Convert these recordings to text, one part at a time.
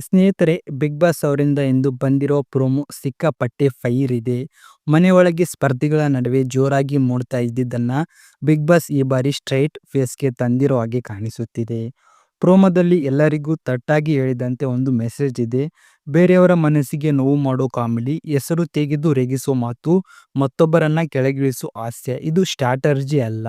ಸ್ನೇಹಿತರೆ, big boss ಅವರಿಂದ ಎಂದು ಬಂದಿರೋ ಪ್ರೋಮೋ ಸಿಕ್ಕಾಪಟ್ಟೆ ಫೈರ್ ಇದೆ. ಮನೆಯೊಳಗೆ ಸ್ಪರ್ಧಿಗಳ ನಡುವೆ ಜೋರಾಗಿ ಮೂಡ್ತಾ ಇದ್ದಿದ್ದನ್ನ ಬಿಗ್ ಬಾಸ್ ಈ ಬಾರಿ ಸ್ಟ್ರೈಟ್ ಫೇಸ್ಗೆ ತಂದಿರೋ ಹಾಗೆ ಕಾಣಿಸುತ್ತಿದೆ. ಪ್ರೋಮೋದಲ್ಲಿ ಎಲ್ಲರಿಗೂ ತಟ್ಟಾಗಿ ಹೇಳಿದಂತೆ ಒಂದು ಮೆಸೇಜ್ ಇದೆ. ಬೇರೆಯವರ ಮನಸ್ಸಿಗೆ ನೋವು ಮಾಡೋ ಕಾಮಿಡಿ, ಹೆಸರು ತೆಗೆದು ರೇಗಿಸೋ ಮಾತು, ಮತ್ತೊಬ್ಬರನ್ನ ಕೆಳಗಿಳಿಸೋ ಹಾಸ್ಯ, ಇದು ಸ್ಟ್ರಾಟರ್ಜಿ ಅಲ್ಲ.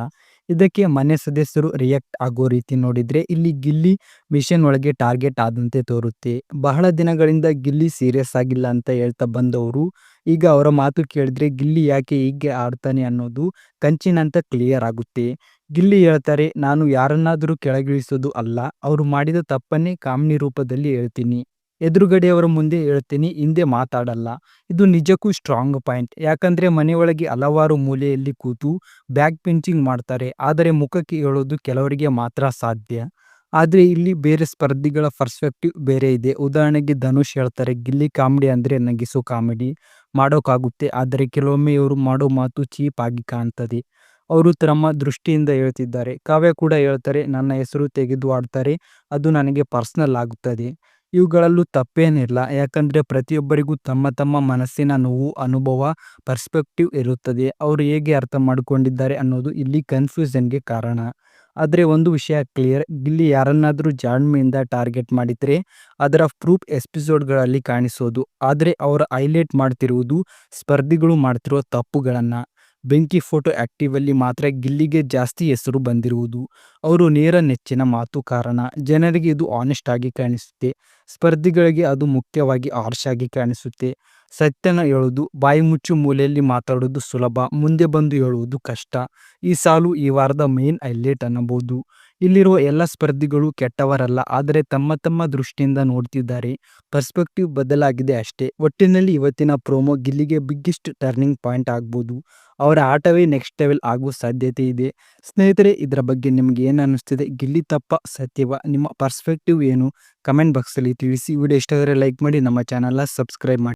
ಇದಕ್ಕೆ ಮನೆ ಸದಸ್ಯರು ರಿಯಾಕ್ಟ್ ಆಗೋ ರೀತಿ ನೋಡಿದರೆ ಇಲ್ಲಿ ಗಿಲ್ಲಿ ಮಿಷನ್ ಒಳಗೆ ಟಾರ್ಗೆಟ್ ಆದಂತೆ ತೋರುತ್ತೆ. ಬಹಳ ದಿನಗಳಿಂದ ಗಿಲ್ಲಿ ಸೀರಿಯಸ್ ಆಗಿಲ್ಲ ಅಂತ ಹೇಳ್ತಾ ಬಂದವರು. ಈಗ ಅವರ ಮಾತು ಕೇಳಿದ್ರೆ ಗಿಲ್ಲಿ ಯಾಕೆ ಹೀಗೆ ಆಡ್ತಾನೆ ಅನ್ನೋದು ಕಂಚಿನಂತ ಕ್ಲಿಯರ್ ಆಗುತ್ತೆ. ಗಿಲ್ಲಿ ಹೇಳ್ತಾರೆ, ನಾನು ಯಾರನ್ನಾದರೂ ಕೆಳಗಿಳಿಸೋದು ಅಲ್ಲ, ಅವರು ಮಾಡಿದ ತಪ್ಪನ್ನೇ ಕಾಮಿನಿ ರೂಪದಲ್ಲಿ ಹೇಳ್ತೀನಿ. ಎದುರುಗಡೆಯವರ ಮುಂದೆ ಹೇಳ್ತೀನಿ, ಹಿಂದೆ ಮಾತಾಡಲ್ಲ. ಇದು ನಿಜಕ್ಕೂ ಸ್ಟ್ರಾಂಗ್ ಪಾಯಿಂಟ್ ಯಾಕಂದರೆ ಮನೆಯೊಳಗೆ ಹಲವಾರು ಮೂಲೆಯಲ್ಲಿ ಕೂತು ಬ್ಯಾಕ್ ಪಿಂಚಿಂಗ್ ಮಾಡ್ತಾರೆ. ಆದರೆ ಮುಖಕ್ಕೆ ಹೇಳೋದು ಕೆಲವರಿಗೆ ಮಾತ್ರ ಸಾಧ್ಯ. ಆದರೆ ಇಲ್ಲಿ ಬೇರೆ ಸ್ಪರ್ಧಿಗಳ ಪರ್ಸ್ಪೆಕ್ಟಿವ್ ಬೇರೆ ಇದೆ. ಉದಾಹರಣೆಗೆ ಧನುಷ್ ಹೇಳ್ತಾರೆ, ಗಿಲ್ಲಿ ಕಾಮಿಡಿ ಅಂದರೆ ನಗಿಸೋ ಕಾಮಿಡಿ ಮಾಡೋಕ್ಕಾಗುತ್ತೆ. ಆದರೆ ಕೆಲವೊಮ್ಮೆ ಇವರು ಮಾಡೋ ಮಾತು ಚೀಪ್ ಆಗಿ ಕಾಣ್ತದೆ. ಅವರು ತಮ್ಮ ದೃಷ್ಟಿಯಿಂದ ಹೇಳ್ತಿದ್ದಾರೆ. ಕಾವ್ಯ ಕೂಡ ಹೇಳ್ತಾರೆ, ನನ್ನ ಹೆಸರು ತೆಗೆದು ಆಡ್ತಾರೆ. ಅದು ನನಗೆ ಪರ್ಸ್ನಲ್ ಆಗುತ್ತದೆ. ಇವುಗಳಲ್ಲೂ ತಪ್ಪೇನಿಲ್ಲ. ಯಾಕಂದರೆ ಪ್ರತಿಯೊಬ್ಬರಿಗೂ ತಮ್ಮ ತಮ್ಮ ಮನಸ್ಸಿನ ನೋವು, ಅನುಭವ ಪರ್ಸ್ಪೆಕ್ಟಿವ್ ಇರುತ್ತದೆ. ಅವರು ಹೇಗೆ ಅರ್ಥ ಮಾಡಿಕೊಂಡಿದ್ದಾರೆ ಅನ್ನೋದು ಇಲ್ಲಿ ಕನ್ಫ್ಯೂಷನ್ಗೆ ಕಾರಣ. ಆದರೆ ಒಂದು ವಿಷಯ ಕ್ಲಿಯರ್ ಇಲ್ಲಿ ಯಾರನ್ನಾದರೂ ಜಾಣ್ಮೆಯಿಂದ ಟಾರ್ಗೆಟ್ ಮಾಡಿದರೆ ಅದರ ಪ್ರೂಫ್ ಎಪಿಸೋಡ್ಗಳಲ್ಲಿ ಕಾಣಿಸೋದು. ಆದರೆ ಅವರು ಹೈಲೈಟ್ ಮಾಡ್ತಿರುವುದು, ಸ್ಪರ್ಧಿಗಳು ಮಾಡ್ತಿರೋ ತಪ್ಪುಗಳನ್ನು. ಬೆಂಕಿ ಫೋಟೋ ಆ್ಯಕ್ಟಿವಲ್ಲಿ ಮಾತ್ರ ಗಿಲ್ಲಿಗೆ ಜಾಸ್ತಿ ಹೆಸರು ಬಂದಿರುವುದು. ಅವರು ನೇರ ನೆಚ್ಚಿನ ಮಾತು ಕಾರಣ. ಜನರಿಗೆ ಇದು ಆನೆಸ್ಟ್ ಆಗಿ ಕಾಣಿಸುತ್ತೆ. ಸ್ಪರ್ಧಿಗಳಿಗೆ ಅದು ಮುಖ್ಯವಾಗಿ ಆರ್ಶ್ ಆಗಿ ಕಾಣಿಸುತ್ತೆ. ಸತ್ಯನ ಹೇಳೋದು ಬಾಯಿ ಮುಚ್ಚು ಮೂಲೆಯಲ್ಲಿ ಮಾತಾಡೋದು ಸುಲಭ, ಮುಂದೆ ಬಂದು ಹೇಳುವುದು ಕಷ್ಟ. ಈ ಸಾಲು ಈ ವಾರದ ಮೇನ್ ಹೈಲೈಟ್ ಅನ್ನಬಹುದು ಇಲ್ಲಿರುವ ಎಲ್ಲ ಸ್ಪರ್ಧಿಗಳು ಕೆಟ್ಟವರಲ್ಲ, ಆದರೆ ತಮ್ಮ ತಮ್ಮ ದೃಷ್ಟಿಯಿಂದ ನೋಡ್ತಿದ್ದಾರೆ. ಪರ್ಸ್ಪೆಕ್ಟಿವ್ ಬದಲಾಗಿದೆ ಅಷ್ಟೇ. ಒಟ್ಟಿನಲ್ಲಿ ಇವತ್ತಿನ ಪ್ರೋಮೋ ಗಿಲ್ಲಿಗೆ ಬಿಗ್ಗೆಸ್ಟ್ ಟರ್ನಿಂಗ್ ಪಾಯಿಂಟ್ ಆಗ್ಬೋದು. ಅವರ ಆಟವೇ ನೆಕ್ಸ್ಟ್ ಲೆವೆಲ್ ಆಗುವ ಸಾಧ್ಯತೆ ಇದೆ. ಸ್ನೇಹಿತರೆ, ಇದರ ಬಗ್ಗೆ ನಿಮಗೆ ಏನು ಅನ್ನಿಸ್ತಿದೆ? ಗಿಲ್ಲಿ ತಪ್ಪ, ಸತ್ಯವ? ನಿಮ್ಮ ಪರ್ಸ್ಪೆಕ್ಟಿವ್ ಏನು? ಕಮೆಂಟ್ ಬಾಕ್ಸಲ್ಲಿ ತಿಳಿಸಿ. ವಿಡಿಯೋ ಇಷ್ಟ ಆದರೆ ಲೈಕ್ ಮಾಡಿ, ನಮ್ಮ ಚಾನಲ್ನ ಸಬ್ಸ್ಕ್ರೈಬ್ ಮಾಡಿ.